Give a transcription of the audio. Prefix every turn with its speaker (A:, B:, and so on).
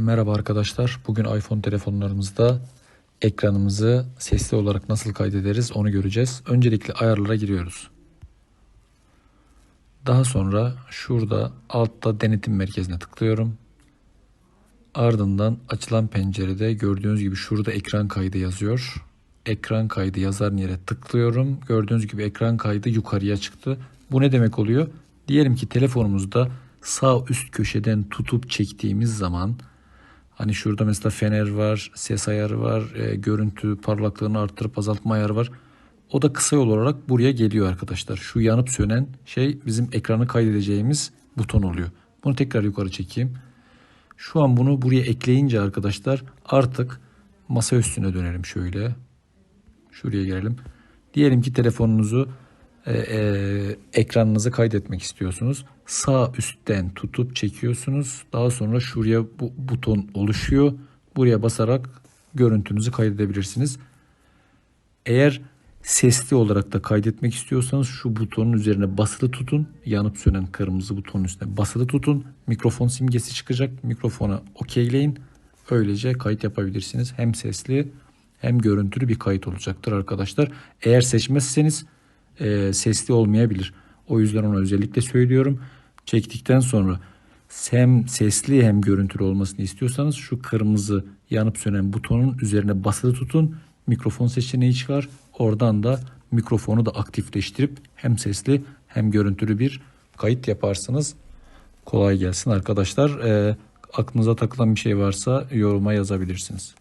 A: Merhaba arkadaşlar. Bugün iPhone telefonlarımızda ekranımızı sesli olarak nasıl kaydederiz onu göreceğiz. Öncelikle ayarlara giriyoruz. Daha sonra şurada altta denetim merkezine tıklıyorum. Ardından açılan pencerede gördüğünüz gibi şurada ekran kaydı yazıyor. Ekran kaydı yazan yere tıklıyorum. Gördüğünüz gibi ekran kaydı yukarıya çıktı. Bu ne demek oluyor? Diyelim ki telefonumuzda sağ üst köşeden tutup çektiğimiz zaman hani şurada mesela fener var, ses ayarı var, e, görüntü parlaklığını arttırıp azaltma ayarı var. O da kısa yol olarak buraya geliyor arkadaşlar. Şu yanıp sönen şey bizim ekranı kaydedeceğimiz buton oluyor. Bunu tekrar yukarı çekeyim. Şu an bunu buraya ekleyince arkadaşlar artık masa üstüne dönelim şöyle. Şuraya gelelim. Diyelim ki telefonunuzu e, e, ekranınızı kaydetmek istiyorsunuz. Sağ üstten tutup çekiyorsunuz. Daha sonra şuraya bu buton oluşuyor. Buraya basarak görüntünüzü kaydedebilirsiniz. Eğer sesli olarak da kaydetmek istiyorsanız şu butonun üzerine basılı tutun. Yanıp sönen kırmızı butonun üstüne basılı tutun. Mikrofon simgesi çıkacak. Mikrofona okeyleyin. Öylece kayıt yapabilirsiniz. Hem sesli hem görüntülü bir kayıt olacaktır arkadaşlar. Eğer seçmezseniz e, sesli olmayabilir. O yüzden ona özellikle söylüyorum. Çektikten sonra hem sesli hem görüntülü olmasını istiyorsanız şu kırmızı yanıp sönen butonun üzerine basılı tutun. Mikrofon seçeneği çıkar. Oradan da mikrofonu da aktifleştirip hem sesli hem görüntülü bir kayıt yaparsınız. Kolay gelsin arkadaşlar. E, aklınıza takılan bir şey varsa yoruma yazabilirsiniz.